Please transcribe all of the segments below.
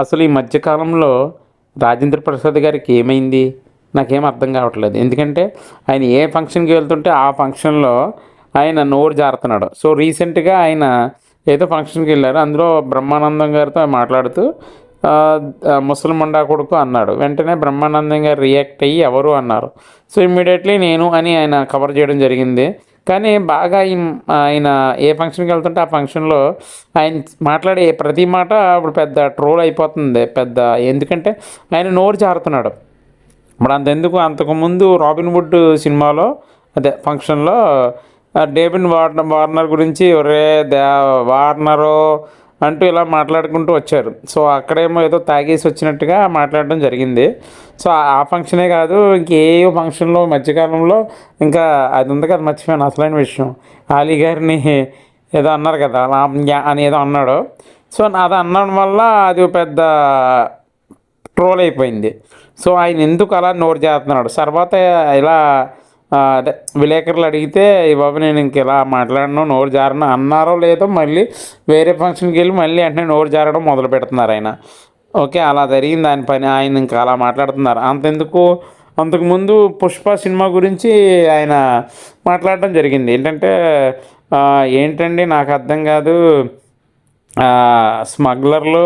అసలు ఈ మధ్యకాలంలో రాజేంద్ర ప్రసాద్ గారికి ఏమైంది? నాకేం అర్థం కావట్లేదు. ఎందుకంటే ఆయన ఏ ఫంక్షన్కి వెళ్తుంటే ఆ ఫంక్షన్లో ఆయన నోరు జారుతున్నాడు. సో రీసెంట్గా ఆయన ఏదో ఫంక్షన్కి వెళ్ళారు. అందులో బ్రహ్మానందం గారితో మాట్లాడుతూ ముసలిమండా కొడుకు అన్నాడు. వెంటనే బ్రహ్మానందం గారు రియాక్ట్ అయ్యి ఎవరు అన్నారు. సో ఇమ్మీడియట్లీ నేను అని ఆయన కవర్ చేయడం జరిగింది. కానీ బాగా ఆయన ఏ ఫంక్షన్కి వెళ్తుంటే ఆ ఫంక్షన్లో ఆయన మాట్లాడే ప్రతి మాట ఇప్పుడు పెద్ద ట్రోల్ అయిపోతుంది. పెద్ద ఎందుకంటే ఆయన నోరు జారుతున్నాడు. ఇప్పుడు అంతెందుకు? అంతకుముందు రాబిన్ వుడ్ సినిమాలో అదే ఫంక్షన్లో డేవిడ్ వార్నర్ వార్నర్ గురించి ఒరే దే వార్నరు అంటూ ఇలా మాట్లాడుకుంటూ వచ్చారు. సో అక్కడేమో ఏదో తాగేసి వచ్చినట్టుగా మాట్లాడడం జరిగింది. సో ఆ- ఫంక్షనే కాదు ఇంకే ఫంక్షన్లో మధ్యకాలంలో ఇంకా అది ఉంది కదా మర్చిపోయాను అసలైన విషయం. అలీ గారిని ఏదో అన్నారు కదా అలా అని ఏదో అన్నాడు. సో అది అన్నడం వల్ల అది పెద్ద ట్రోల్ అయిపోయింది. సో ఆయన ఎందుకు అలా నోరు చేస్తున్నాడు తర్వాత ఇలా అదే విలేకరులు అడిగితే ఈ బాబు నేను ఇంక ఇలా మాట్లాడను నోరు జారను అన్నారో లేదో మళ్ళీ వేరే ఫంక్షన్కి వెళ్ళి మళ్ళీ వెంటనే నోరు జారడం మొదలు పెడుతున్నారు ఆయన. ఓకే అలా జరిగింది ఆయన పని ఆయన ఇంకా అలా మాట్లాడుతున్నారు. అంతెందుకు అంతకుముందు పుష్ప సినిమా గురించి ఆయన మాట్లాడడం జరిగింది. ఏంటంటే ఏంటండి నాకు అర్థం కాదు స్మగ్లర్లు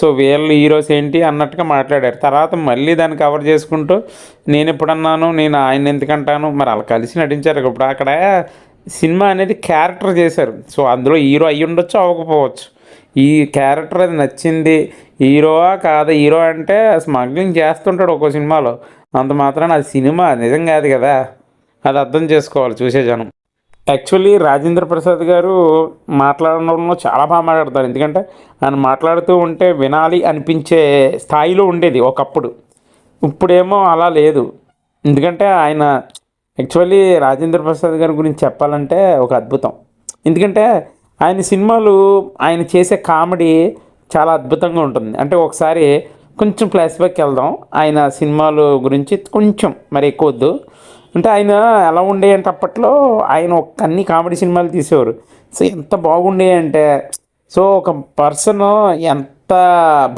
సో వీళ్ళు హీరోస్ ఏంటి అన్నట్టుగా మాట్లాడారు. తర్వాత మళ్ళీ దాన్ని కవర్ చేసుకుంటూ నేను ఎప్పుడన్నాను? నేను ఆయన ఎందుకంటాను? మరి అలా కలిసి నటించారు. ఇప్పుడు అక్కడ సినిమా అనేది క్యారెక్టర్ చేశారు. సో అందులో హీరో అయ్యి ఉండొచ్చు అవ్వకపోవచ్చు. ఈ క్యారెక్టర్ అది నచ్చింది. హీరోవా కాదు? హీరో అంటే స్మగ్లింగ్ చేస్తుంటాడు ఒక్కో సినిమాలో. అంత మాత్రాన అది సినిమా నిజం కాదు కదా. అది అర్థం చేసుకోవాలి చూసే జనం యాక్చువల్లీ రాజేంద్ర ప్రసాద్ గారు మాట్లాడడంలో చాలా బాగా మాట్లాడతారు. ఎందుకంటే ఆయన మాట్లాడుతూ ఉంటే వినాలి అనిపించే స్థాయిలో ఉండేది ఒకప్పుడు. ఇప్పుడేమో అలా లేదు. ఎందుకంటే ఆయన యాక్చువల్లీ రాజేంద్ర ప్రసాద్ గారి గురించి చెప్పాలంటే ఒక అద్భుతం. ఎందుకంటే ఆయన సినిమాలు ఆయన చేసే కామెడీ చాలా అద్భుతంగా ఉంటుంది. అంటే ఒకసారి కొంచెం ఫ్లాష్ బ్యాక్ వెళ్దాం. ఆయన సినిమాలు గురించి కొంచెం మరి ఎక్కువ వద్దు. అంటే ఆయన ఎలా ఉండే అంటే అప్పట్లో ఆయన ఒక అన్ని కామెడీ సినిమాలు తీసేవారు. సో ఎంత బాగుండే అంటే సో ఒక పర్సన్ ఎంత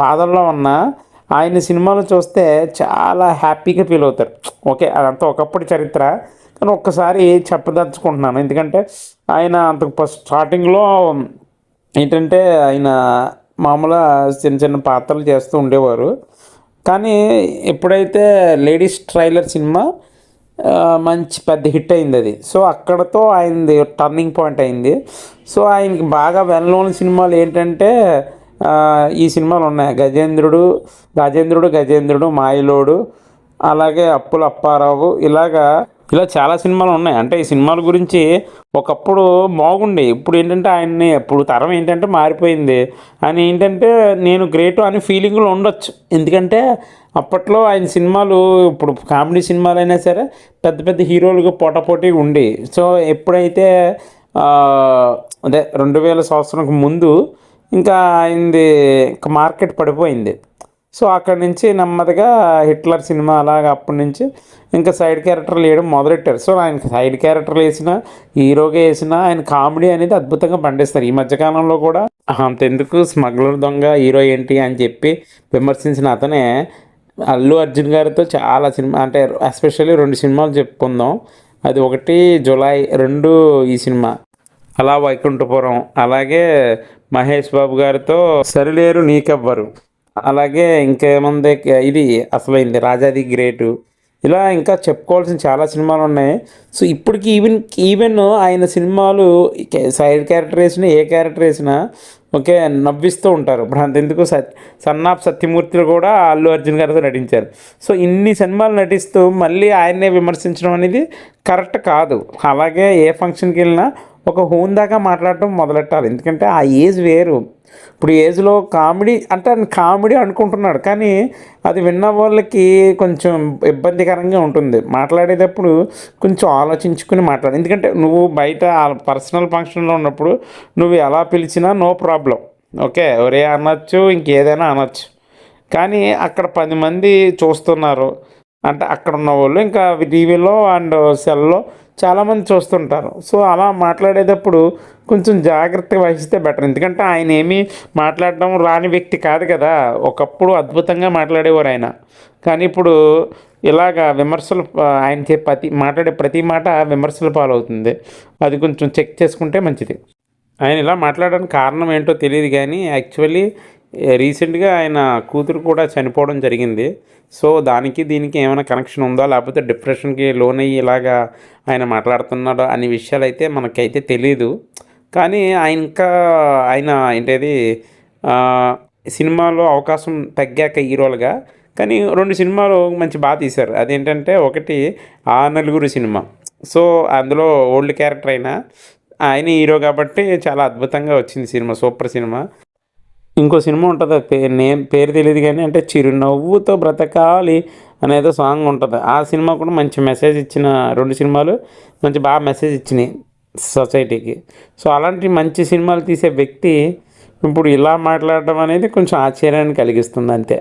బాధల్లో ఉన్నా ఆయన సినిమాలు చూస్తే చాలా హ్యాపీగా ఫీల్ అవుతారు. ఓకే అదంతా ఒకప్పుడు చరిత్ర కానీ ఒక్కసారి చెప్పదలుచుకుంటున్నాను. ఎందుకంటే ఆయన అంత ఫస్ట్ స్టార్టింగ్లో ఏంటంటే ఆయన మామూలుగా చిన్న చిన్న పాత్రలు చేస్తూ ఉండేవారు. కానీ ఎప్పుడైతే లేడీస్ ట్రైలర్ సినిమా మంచి పెద్ద హిట్ అయింది అది. సో అక్కడతో ఆయనది టర్నింగ్ పాయింట్ అయింది. సో ఆయనకి బాగా వెల్ సినిమాలు ఏంటంటే ఈ సినిమాలు ఉన్నాయి. గజేంద్రుడు గజేంద్రుడు గజేంద్రుడు మాయలోడు అలాగే అప్పుల అప్పారావు ఇలాగా ఇలా చాలా సినిమాలు ఉన్నాయి. అంటే ఈ సినిమాల గురించి ఒకప్పుడు బాగుండే. ఇప్పుడు ఏంటంటే ఆయన్ని ఇప్పుడు తరం ఏంటంటే మారిపోయింది. ఆయన ఏంటంటే నేను గ్రేట్ అని ఫీలింగ్లో ఉండొచ్చు. ఎందుకంటే అప్పట్లో ఆయన సినిమాలు ఇప్పుడు కామెడీ సినిమాలు అయినా సరే పెద్ద పెద్ద హీరోలుగా పోటాపోటీ ఉండి. సో ఎప్పుడైతే అదే రెండు వేల సంవత్సరంకి ముందు ఇంకా ఆయనది ఇంకా మార్కెట్ పడిపోయింది. సో అక్కడి నుంచి నెమ్మదిగా హిట్లర్ సినిమా అలాగా అప్పటి నుంచి ఇంకా సైడ్ క్యారెక్టర్లు వేయడం మొదలెట్టారు. సో ఆయన సైడ్ క్యారెక్టర్లు వేసిన హీరోగా వేసిన ఆయన కామెడీ అనేది అద్భుతంగా పండిస్తారు. ఈ మధ్యకాలంలో కూడా అంతెందుకు స్మగ్లర్ దొంగ హీరో ఏంటి అని చెప్పి విమర్శించిన అతనే అల్లు అర్జున్ గారితో చాలా సినిమా అంటే ఎస్పెషల్లీ రెండు సినిమాలు చెప్పుకుందాం. అది ఒకటి జులై రెండు ఈ సినిమా. అలా వైకుంఠపురం. అలాగే మహేష్ బాబు గారితో సరిలేరు నీకెవ్వరు. అలాగే ఇంకేముంది? ఇది అసలైంది రాజాది గ్రేటు. ఇలా ఇంకా చెప్పుకోవాల్సిన చాలా సినిమాలు ఉన్నాయి. సో ఇప్పటికి ఈవెన్ ఈవెన్ ఆయన సినిమాలు సైడ్ క్యారెక్టర్ వేసినా ఏ క్యారెక్టర్ వేసినా ఓకే నవ్విస్తూ ఉంటారు. ఇప్పుడు అంతెందుకు సత్ సన్నాఫ్ సత్యమూర్తిలు కూడా అల్లు అర్జున్ గారితో నటించారు. సో ఇన్ని సినిమాలు నటిస్తూ మళ్ళీ ఆయన్నే విమర్శించడం అనేది కరెక్ట్ కాదు. అలాగే ఏ ఫంక్షన్కి వెళ్ళినా ఒక హోందాగా మాట్లాడటం మొదలెట్టాలి. ఎందుకంటే ఆ ఏజ్ వేరు. ఇప్పుడు ఏజ్లో కామెడీ అంటే కామెడీ అనుకుంటున్నాడు. కానీ అది విన్న వాళ్ళకి కొంచెం ఇబ్బందికరంగా ఉంటుంది. మాట్లాడేటప్పుడు కొంచెం ఆలోచించుకుని మాట్లాడు. ఎందుకంటే నువ్వు బయట పర్సనల్ ఫంక్షన్లో ఉన్నప్పుడు నువ్వు ఎలా పిలిచినా నో ప్రాబ్లం. ఓకే ఒరే అనొచ్చు ఇంకేదైనా అనొచ్చు. కానీ అక్కడ పది మంది చూస్తున్నారు. అంటే అక్కడ ఉన్న వాళ్ళు ఇంకా టీవీలో అండ్ సెల్లో చాలామంది చూస్తుంటారు. సో అలా మాట్లాడేటప్పుడు కొంచెం జాగ్రత్త వహిస్తే బెటర్. ఎందుకంటే ఆయన ఏమీ మాట్లాడడం రాని వ్యక్తి కాదు కదా. ఒకప్పుడు అద్భుతంగా మాట్లాడేవారు ఆయన. కానీ ఇప్పుడు ఇలాగా విమర్శలు ఆయన చే ప్రతి మాట్లాడే ప్రతి మాట విమర్శల పాలవుతుంది. అది కొంచెం చెక్ చేసుకుంటే మంచిది. ఆయన ఇలా మాట్లాడడానికి కారణం ఏంటో తెలియదు కానీ యాక్చువల్లీ రీసెంట్గా ఆయన కూతురు కూడా చనిపోవడం జరిగింది. సో దానికి దీనికి ఏమైనా కనెక్షన్ ఉందా? లేకపోతే డిప్రెషన్కి లోన్ అయ్యి ఇలాగా ఆయన మాట్లాడుతున్నాడో అనే విషయాలు అయితే మనకైతే తెలియదు కానీ ఆయన ఇంకా ఆయన ఏంటది సినిమాలో అవకాశం తగ్గాక హీరోలుగా. కానీ రెండు సినిమాలు మంచి బాగా తీశారు. అదేంటంటే ఒకటి ఆ నలుగురు సినిమా. సో అందులో ఓల్డ్ క్యారెక్టర్ అయినా ఆయన హీరో కాబట్టి చాలా అద్భుతంగా వచ్చింది సినిమా సూపర్ సినిమా. ఇంకో సినిమా ఉంటుంది పేరు నేమ్ పేరు తెలియదు కానీ అంటే చిరునవ్వుతో బ్రతకాలి అనేదో సాంగ్ ఉంటుంది. ఆ సినిమా కూడా మంచి మెసేజ్ ఇచ్చిన రెండు సినిమాలు మంచి బాగా మెసేజ్ ఇచ్చినాయి సొసైటీకి సో అలాంటి మంచి సినిమాలు తీసే వ్యక్తి ఇప్పుడు ఇలా మాట్లాడడం అనేది కొంచెం ఆశ్చర్యాన్ని కలిగిస్తుంది అంతే.